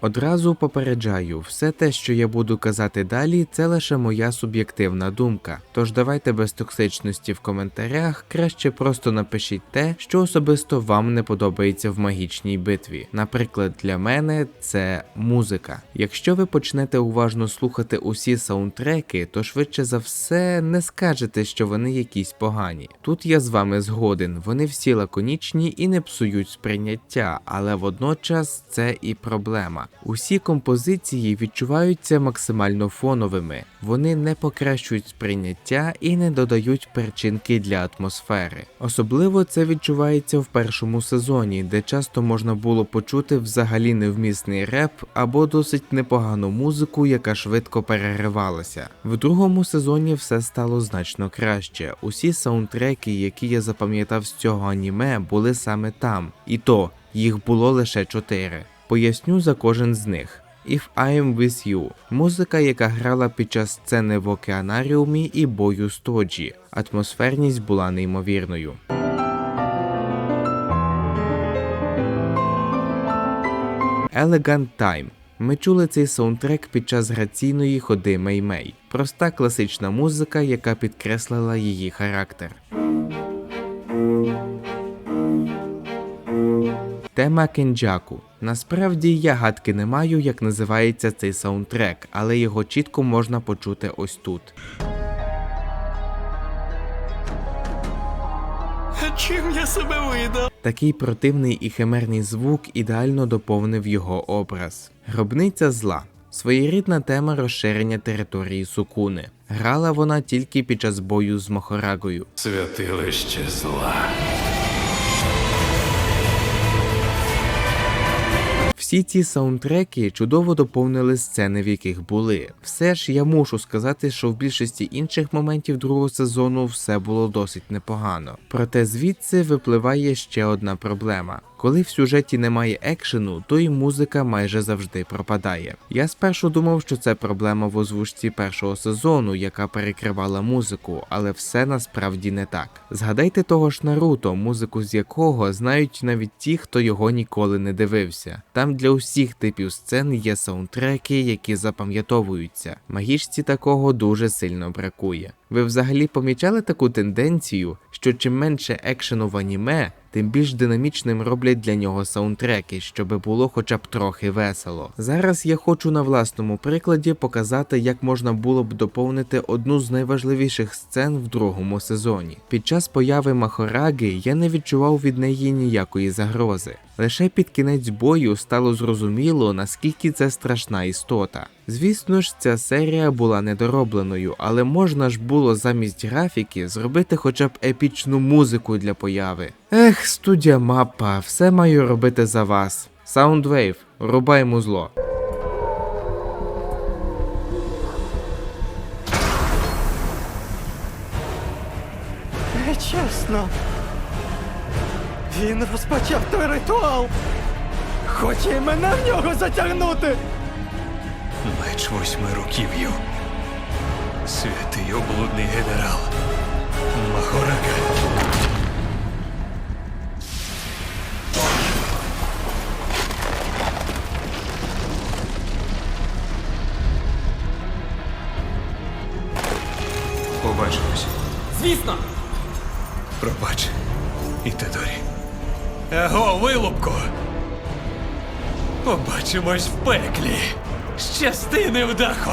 Одразу попереджаю, все те, що я буду казати далі, це лише моя суб'єктивна думка. Тож давайте без токсичності в коментарях, краще просто напишіть те, що особисто вам не подобається в магічній битві. Наприклад, для мене це музика. Якщо ви почнете уважно слухати усі саундтреки, то швидше за все не скажете, що вони якісь погані. Тут я з вами згоден, вони всі лаконічні і не псують сприйняття, але водночас це і проблема. Усі композиції відчуваються максимально фоновими, вони не покращують сприйняття і не додають перчинки для атмосфери. Особливо це відчувається в першому сезоні, де часто можна було почути взагалі невмісний реп або досить непогану музику, яка швидко переривалася. В другому сезоні все стало значно краще. Усі саундтреки, які я запам'ятав з цього аніме, були саме там, і то їх було лише чотири. Поясню за кожен з них. If I am with you – музика, яка грала під час сцени в океанаріумі і бою з Тоджі. Атмосферність була неймовірною. Elegant Time. Ми чули цей саундтрек під час граційної ходи Мей-Мей. Проста класична музика, яка підкреслила її характер. Тема Кенджаку. Насправді я гадки не маю, як називається цей саундтрек, але його чітко можна почути ось тут. Чим я себе видав? Такий противний і химерний звук ідеально доповнив його образ. Гробниця зла. Своєрідна тема розширення території Сукуни. Грала вона тільки під час бою з Мохорагою. Святилище зла. Всі ці саундтреки чудово доповнили сцени, в яких були. Все ж я мушу сказати, що в більшості інших моментів другого сезону все було досить непогано. Проте звідси випливає ще одна проблема. Коли в сюжеті немає екшену, то і музика майже завжди пропадає. Я спершу думав, що це проблема в озвучці першого сезону, яка перекривала музику, але все насправді не так. Згадайте того ж Наруто, музику з якого знають навіть ті, хто його ніколи не дивився. Там для усіх типів сцен є саундтреки, які запам'ятовуються. Магічці такого дуже сильно бракує. Ви взагалі помічали таку тенденцію, що чим менше екшену в аніме, тим більш динамічним роблять для нього саундтреки, щоб було хоча б трохи весело. Зараз я хочу на власному прикладі показати, як можна було б доповнити одну з найважливіших сцен в другому сезоні. Під час появи Махораги я не відчував від неї ніякої загрози. Лише під кінець бою стало зрозуміло, наскільки це страшна істота. Звісно ж, ця серія була недоробленою, але можна ж було замість графіки зробити хоча б епічну музику для появи. Ех, студія мапа, все маю робити за вас. Soundwave, рубай музло. Нечесно. Він розпочав той ритуал. Хоче й мене в нього затягнути. Меч восьми руків'ю. Святий облудний генерал. Махорага. Побачимось. Звісно. Пробач. І Ітедорі. Его, вилупко! Побачимось в пеклі. Щасти, невдахо!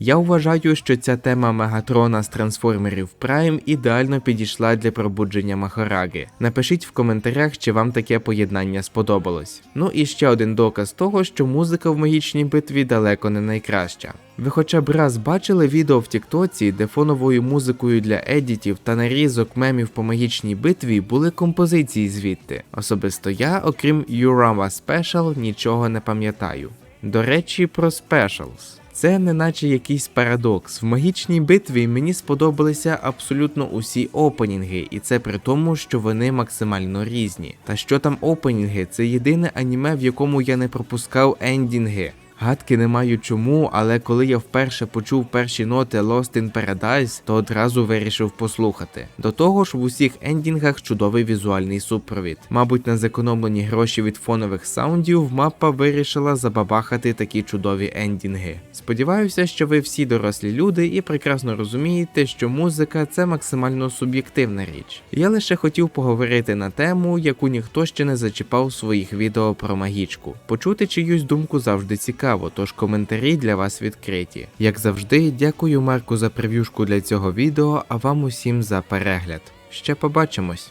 Я вважаю, що ця тема Мегатрона з трансформерів Prime ідеально підійшла для пробудження Махораги. Напишіть в коментарях, чи вам таке поєднання сподобалось. Ну і ще один доказ того, що музика в магічній битві далеко не найкраща. Ви хоча б раз бачили відео в Тіктоці, де фоновою музикою для едітів та нарізок мемів по магічній битві були композиції звідти. Особисто я, окрім Urama Special, нічого не пам'ятаю. До речі, про спешалс. Це неначе якийсь парадокс. В магічній битві мені сподобалися абсолютно усі опенінги, і це при тому, що вони максимально різні. Та що там опенінги, це єдине аніме, в якому я не пропускав ендінги. Гадки не маю чому, але коли я вперше почув перші ноти Lost in Paradise, то одразу вирішив послухати. До того ж, в усіх ендінгах чудовий візуальний супровід. Мабуть, на зекономлені гроші від фонових саундів мапа вирішила забабахати такі чудові ендінги. Сподіваюся, що ви всі дорослі люди і прекрасно розумієте, що музика це максимально суб'єктивна річ. Я лише хотів поговорити на тему, яку ніхто ще не зачіпав в своїх відео про магічку. Почути чиюсь думку завжди цікаво, тож коментарі для вас відкриті. Як завжди, дякую Марку за прев'юшку для цього відео, а вам усім за перегляд. Ще побачимось!